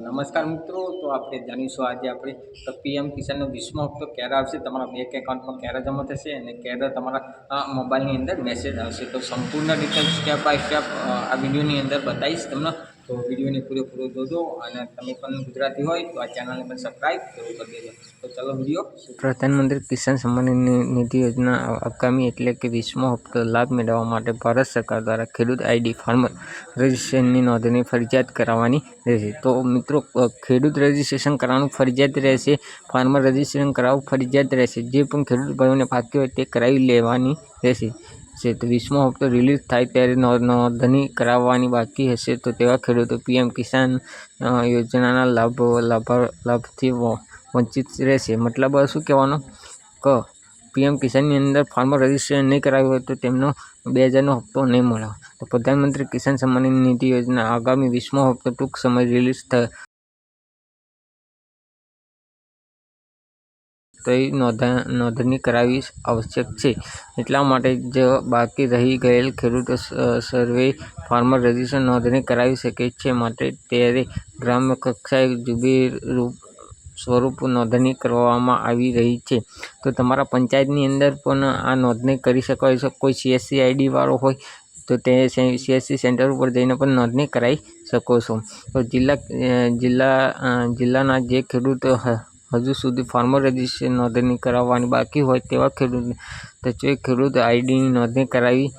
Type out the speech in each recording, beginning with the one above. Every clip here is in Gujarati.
નમસ્કાર મિત્રો, તો આપણે જાણીશું આજે આપણે તો પીએમ કિસાનનો વીસમો હપ્તો ક્યારે આવશે, તમારા બેંક એકાઉન્ટમાં ક્યારે જમા થશે અને ક્યારે તમારા મોબાઈલની અંદર મેસેજ આવશે. તો સંપૂર્ણ ડિટેલ્સ સ્ટેપ બાય સ્ટેપ આ વિડીયોની અંદર બતાવીશ તમને. તો વિડીયોને પૂરેપૂરો જોજો અને તમે પણ ગુજરાતી હોય તો આ ચેનલને પણ સબસ્ક્રાઈબ જરૂર કરી દેજો. તો ચાલો વીડિયો પ્રધાનમંત્રી કિસાન સન્માન નિધિ યોજના આગામી એટલે કે વીસમો હપ્તો લાભ મેળવવા માટે ભારત સરકાર દ્વારા ખેડૂત આઈડી ફાર્મર રજિસ્ટ્રેશનની નોંધણી ફરજિયાત કરાવવાની રહેશે. તો મિત્રો ખેડૂત રજિસ્ટ્રેશન કરાવવાનું ફરજિયાત રહેશે, ફાર્મર રજિસ્ટ્રેશન કરાવવું ફરજિયાત રહેશે. જે પણ ખેડૂત ભાઈઓને બાકી હોય તે કરાવી લેવાની રહેશે. છે. તો વીસમો હપ્તો રિલીઝ થાય ત્યારે નોંધણી કરાવવાની બાકી હશે. તો તેવા ખેડૂતો પીએમ કિસાન યોજનાના લાભ લાભ, લાભથી વંચિત રહેશે. મતલબ શું કહેવાનો? ક, પીએમ કિસાનની અંદર ફાર્મર રજિસ્ટ્રેશન નહીં કરાવ્યું હોય તો તેમનો બે હજારનો હપ્તો નહીં મળે. તો પ્રધાનમંત્રી કિસાન સન્માન નિધિ યોજના આગામી વીસમો હપ્તો ટૂંક સમય રિલીઝ થ તો એ નોંધા, નોંધણી કરાવવી આવશ્યક છે. એટલા માટે જ બાકી રહી ગયેલ ખેડૂતો સર્વે ફાર્મર રજીસ્ટ્રેશન નોંધણી કરાવી શકે છે માટે ત્યારે ગ્રામ્ય કક્ષાએ જુબેરૂપ સ્વરૂપ નોંધણી કરવામાં આવી રહી છે. તો તમારા પંચાયતની અંદર પણ આ નોંધણી કરી શકાય છે. કોઈ સીએસસી આઈડી વાળો હોય તો તે સીએસસી સેન્ટર ઉપર જઈને પણ નોંધણી કરાવી શકો છો. તો જિલ્લા જિલ્લા જિલ્લાના જે ખેડૂતો હજુ સુધી ફાર્મર રજિસ્ટ્રેશન નોંધણી કરાવવાની બાકી હોય તેવા ખેડૂતને, તો ખેડૂત આઈડીની નોંધણી કરાવી,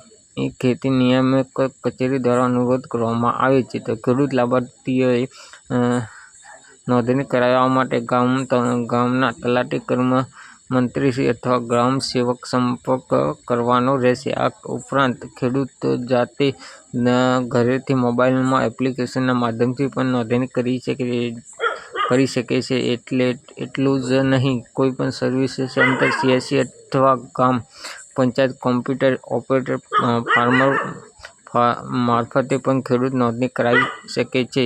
એ ખેતી નિયામક કચેરી દ્વારા અનુરોધ કરવામાં આવે છે. તો ખેડૂત લાભાર્થીઓએ નોંધણી કરાવવા માટે ગામ ગામના તલાટી કર્મ મંત્રીશ્રી અથવા ગ્રામ સેવક સંપર્ક કરવાનો રહેશે. આ ઉપરાંત ખેડૂત જાતે ઘરેથી મોબાઈલમાં એપ્લિકેશનના માધ્યમથી પણ નોંધણી કરી શકે કરી શકે છે એટલે એટલું જ નહીં કોઈપણ સર્વિસ સેન્ટર સીએસસી અથવા ગામ પંચાયત કોમ્પ્યુટર ઓપરેટર ફાર્મર મારફતે પણ ખેડૂત નોંધણી કરાવી શકે છે.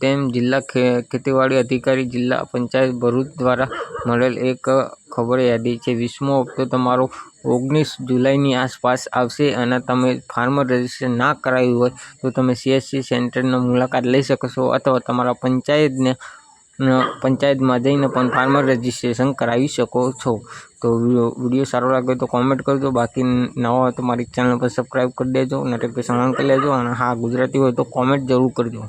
તેમ જિલ્લા ખેતીવાડી અધિકારી જિલ્લા પંચાયત ભરૂચ દ્વારા મળેલ એક ખબર યાદી છે. વીસમો હપ્તો તમારો ઓગણીસ જુલાઈની આસપાસ આવશે અને તમે ફાર્મર રજિસ્ટ્રેશન ના કરાવ્યું હોય તો તમે સીએસસી સેન્ટરની મુલાકાત લઈ શકો છો અથવા તમારા પંચાયતને પંચાયતમાં જઈને પણ ફાર્મર રજિસ્ટ્રેશન કરાવી શકો છો. તો વીડિયો સારો લાગે તો કોમેન્ટ કરજો. બાકી નવા હોય તો મારી ચેનલ પર સબસ્ક્રાઈબ કરી દેજો નોટિફિકેશન ઓન કરી લેજો અને હા ગુજરાતી હોય તો કોમેન્ટ જરૂર કરજો.